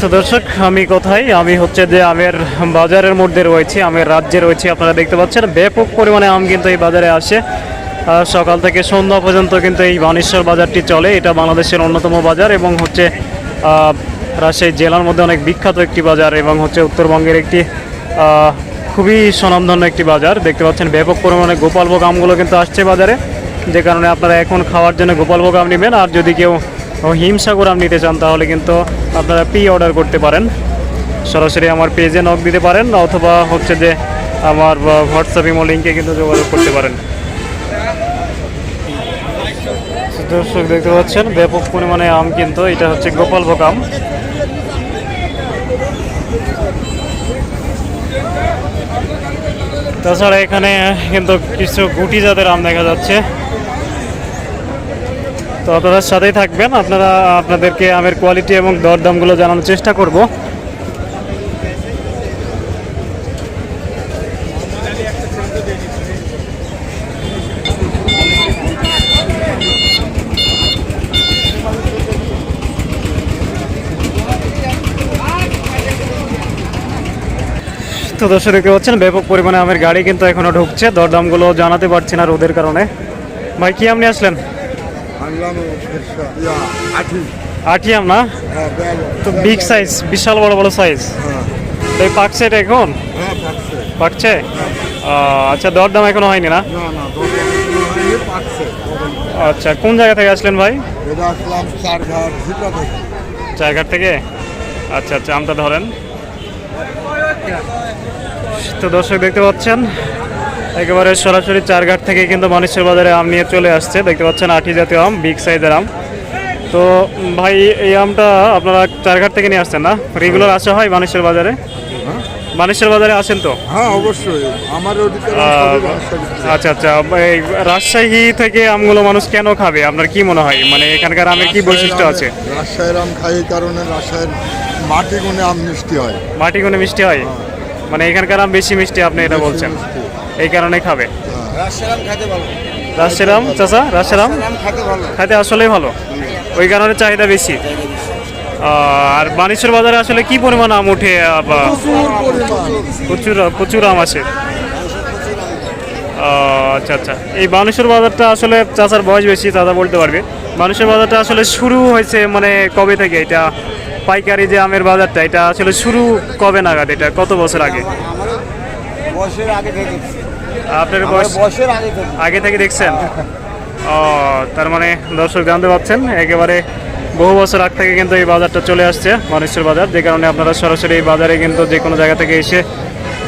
তো দর্শক, আমি কোথায়? আমি হচ্ছে যে আমের বাজারের মধ্যে রয়েছি, আমের রাজ্যে রয়েছি, আপনারা দেখতে পাচ্ছেন। ব্যাপক পরিমাণে আম কিন্তু এই বাজারে আসে। সকাল থেকে সন্ধ্যা পর্যন্ত কিন্তু এই বানেশ্বর বাজারটি চলে। এটা বাংলাদেশের অন্যতম বাজার এবং হচ্ছে রাজশাহী জেলার মধ্যে অনেক বিখ্যাত একটি বাজার এবং হচ্ছে উত্তরবঙ্গের একটি খুবই স্বনামধন্য একটি বাজার। দেখতে পাচ্ছেন, ব্যাপক পরিমাণে গোপালভোগ আমগুলো কিন্তু আসছে বাজারে। যে কারণে আপনারা এখন খাওয়ার জন্য গোপালভোগ আম নেবেন। আর যদি কেউ হিমসাগর আম নিতে চান, তাহলে কিন্তু আপনারা প্রি অর্ডার করতে পারেন। সরাসরি আমার পেজে নক দিতে পারেন, অথবা হচ্ছে যে আমার হোয়াটসঅ্যাপ ইমো লিঙ্কে কিন্তু যোগাযোগ করতে পারেন। দর্শক, দেখতে পাচ্ছেন, ব্যাপক পরিমাণে আম কিন্তু, এটা হচ্ছে গোপালভোগ আম। তাছাড়া এখানে কিন্তু কিছু গুটি জাতের আম দেখা যাচ্ছে। তো আপনারা সাথেই থাকবেন। আপনারা, আপনাদেরকে আমের কোয়ালিটি এবং দরদামগুলো জানানোর চেষ্টা করব। তো দর্শক, দেখতে পাচ্ছেন, ব্যাপক পরিমাণে আমের গাড়ি কিন্তু এখনও ঢুকছে। দরদামগুলো জানাতে পারছি না রোদের কারণে। ভাই, কি আপনি আসলেন? আনলাম ফেরসা আঠি। আটি আম না? হ্যাঁ তো বিগ সাইজ বিশাল বড় বড় সাইজ হ্যাঁ। তো এই পাকছে এটা এখন? হ্যাঁ পাকছে। আচ্ছা দরদাম এখনও হয়নি না? আচ্ছা কোন জায়গা থেকে আসলেন ভাই? এটা আসলাম চার ঘাট ঝিটা থেকে থেকে? আচ্ছা আচ্ছা আমটা ধরেন। তো দর্শক দেখতে পাচ্ছেন একেবারে সরাসরি চারঘাট থেকে কিন্তু মানুষের বাজারে আম নিয়ে চলে আসছে। দেখতে পাচ্ছেন আঠি জাতীয় আম বিগ সাইজের আম। তো ভাই এই আমটা আপনারা চারঘাট থেকে নিয়ে আসছেন না? রেগুলার আসা হয় মানুষের বাজারে মানুষের বাজারে আসেন তো? হ্যাঁ অবশ্যই। আমার। আচ্ছা আচ্ছা। এই রাজশাহী থেকে আমগুলো মানুষ কেন খাবে? আপনার কি মনে হয়? মানে এখানকার আমের কি বৈশিষ্ট্য আছে? রাজশাহীর আম খাই কারণে রাজশাহীর মাটি গুণে আম মিষ্টি হয়। মাটি কোনো মিষ্টি হয়? মানে এখানকার আম বেশি মিষ্টি আপনি এটা বলছেন। এই কারণে খাবে। রাজশাহীরাম চাচা রাজশাহীরাম আম? খাইতে আসলেই ভালো। ওই কারণে চাহিদা বেশি। আর বানেশ্বর বাজারে আসলে কি পরিমাণ আম বা প্রচুর প্রচুর আম আছে। আচ্ছা আচ্ছা। এই বানেশ্বর বাজারটা আসলে চাচার বয়স বেশি চাচা বলতে পারবে। বানেশ্বর বাজারটা আসলে শুরু হয়েছে মানে কবে থেকে? এটা পাইকারি যে আমের বাজারটা এটা আসলে শুরু কবে নাগাদ? এটা কত বছর আগে? বয়সের আগে থেকে আপনার বয়স বয়সের আগে থেকে। আগে থেকে দেখছেন? ও তার মানে দর্শক জানতে পারছেন একেবারে বহু বছর আগ থেকে কিন্তু এই বাজারটা চলে আসছে মানেশ্বর বাজার যে কারণে আপনারা সরাসরি এই বাজারে কিন্তু যে কোনো জায়গা থেকে এসে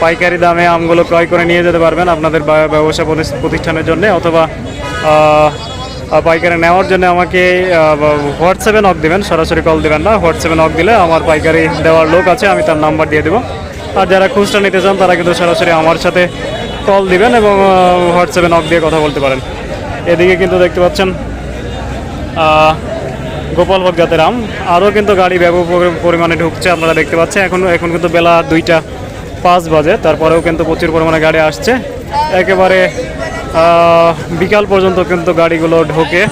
পাইকারি দামে আমগুলো ক্রয় করে নিয়ে যেতে পারবেন আপনাদের ব্যবসা প্রতিষ্ঠানের জন্য অথবা পাইকারি নেওয়ার জন্য আমাকে হোয়াটসঅ্যাপে নক দেবেন সরাসরি কল দেবেন না হোয়াটসঅ্যাপে নক দিলে আমার পাইকারি দেওয়ার লোক আছে আমি তার নাম্বার দিয়ে দেবো। আর যারা খুচরা নিতে চান তারা কিন্তু সরাসরি আমার সাথে কল দিবেন এবং হোয়াটসঅ্যাপে নক দিয়ে কথা বলতে পারেন। এদিকে কিন্তু দেখতে পাচ্ছেন আহ, গোপালভোগ জাতের আম। আরও কিন্তু গাড়ি ব্যাপক পরিমাণে ঢুকছে আপনারা দেখতে পাচ্ছেন। এখন এখন কিন্তু বেলা দুইটা পাঁচ বাজে তারপরেও কিন্তু প্রচুর পরিমাণে গাড়ি আসছে। একেবারে বিকাল পর্যন্ত কিন্তু গাড়িগুলো ঢোকে।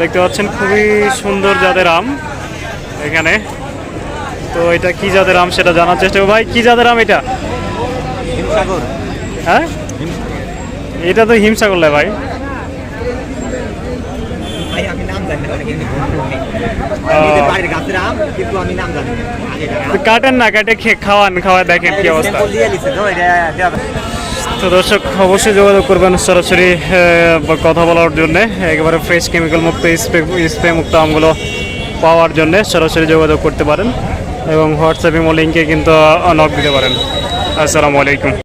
দেখতে পাচ্ছেন খুবই সুন্দর জাতের আম এখানে। তো এটা কি জাতের আম সেটা জানার চেষ্টা করব। ভাই কি জাতের আম এটা? হ্যাঁ? এটা তো হিমসাগর লে ভাই। কাটেন না কাটে খাওয়ান খাওয়া দেখেন কি অবস্থা। তো দর্শক অবশ্যই যোগাযোগ করবেন সরাসরি কথা বলার জন্য। একেবারে ফ্রেশ কেমিক্যাল মুক্ত স্প্রে স্প্রে মুক্ত আমগুলো পাওয়ার জন্য সরাসরি যোগাযোগ করতে পারেন। এবং হোয়াটসঅ্যাপ ইমো লিঙ্কে কিন্তু নক দিতে পারেন। আসসালামু আলাইকুম।